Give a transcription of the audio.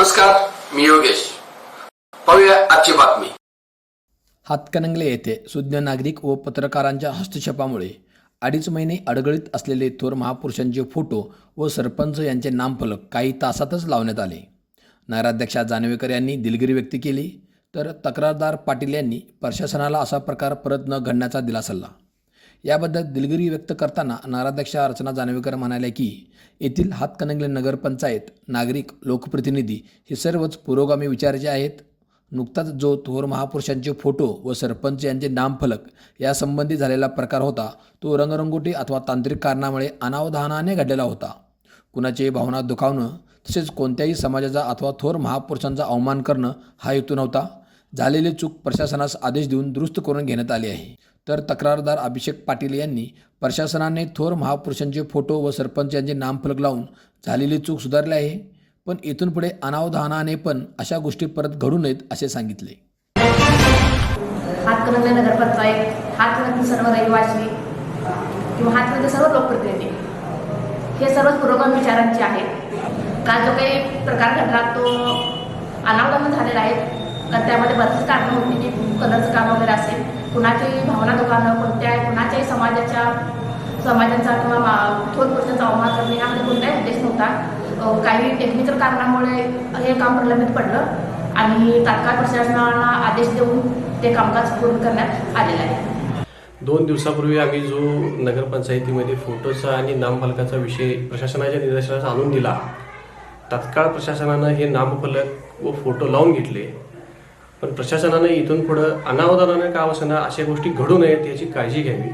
नमस्कार मी योगेश. पाहूया आजची बातमी. हातकणंगले येथे सुज्ञ नागरिक व पत्रकारांच्या हस्तक्षेपामुळे अडीच महिने अडगळीत असलेले थोर महापुरुषांचे फोटो व सरपंच यांचे नामफलक काही तासातच लावण्यात आले. नगराध्यक्षा जानवेकर यांनी दिलगिरी व्यक्त केली तर तक्रारदार पाटील यांनी प्रशासनाला असा प्रकार परत न घडण्याचा दिला सल्ला. याबद्दल दिलगिरी व्यक्त करताना नगराध्यक्ष अर्चना जानवेकर म्हणाल्या की येथील हातकणंगले नगरपंचायत नागरिक लोकप्रतिनिधी हे सर्वच पुरोगामी विचाराचे आहेत. नुकताच जो थोर महापुरुषांचे फोटो व सरपंच यांचे नामफलक यासंबंधी झालेला प्रकार होता तो रंगरंगोटी अथवा तांत्रिक कारणामुळे अनावधानाने घडलेला होता. कुणाचीही भावना दुखावणं तसेच कोणत्याही समाजाचा अथवा थोर महापुरुषांचा अवमान करणं हा हेतू नव्हता. झालेली चूक प्रशासनास आदेश देऊन दुरुस्त करून घेण्यात आली आहे. तर तक्रारदार अभिषेक पाटील यांनी प्रशासनाने थोर महापुरुषांचे फोटो व सरपंच यांचे नामफलक लावून झालेली चूक सुधारली आहे. पण इथून पुढे अनावधानाने पण अशा गोष्टी परत घडू नयेत असे सांगितले. हातकणंगले नगरपंचायत हातकणंगले सर्व रहिवासी किंवा हातकणंगले सर्व लोकप्रतिनिधी हे सर्व पुरोगामी विचारांचे आहेत. काल जो काही प्रकार घडला तो अनावधान झालेला आहे. तर त्यामध्ये बरेच कारणं होती की कलरचं काम वगैरे असेल. कुणाची भावना दुकानं कोणत्या कुणाच्याही समाजाच्या समाजाचा किंवा थोर पुरुषांचा अवमान करणे यामध्ये कोणताही उद्देश नव्हता. काही टेक्निकल कारणामुळे हे काम प्रलंबित पडलं आणि तात्काळ प्रशासनाला आदेश देऊन ते कामकाज पूर्ण करण्यात आलेलं आहे. दोन दिवसापूर्वी आम्ही जो नगरपंचायतीमध्ये फोटोचा आणि नामफलकाचा विषय प्रशासनाच्या निदर्शनास आणून दिला तात्काळ प्रशासनानं हे नामफलक व फोटो लावून घेतले. पण प्रशासनाने इथून पुढं अनावधानाने का असेना अशा गोष्टी घडू नयेत याची काळजी घ्यावी.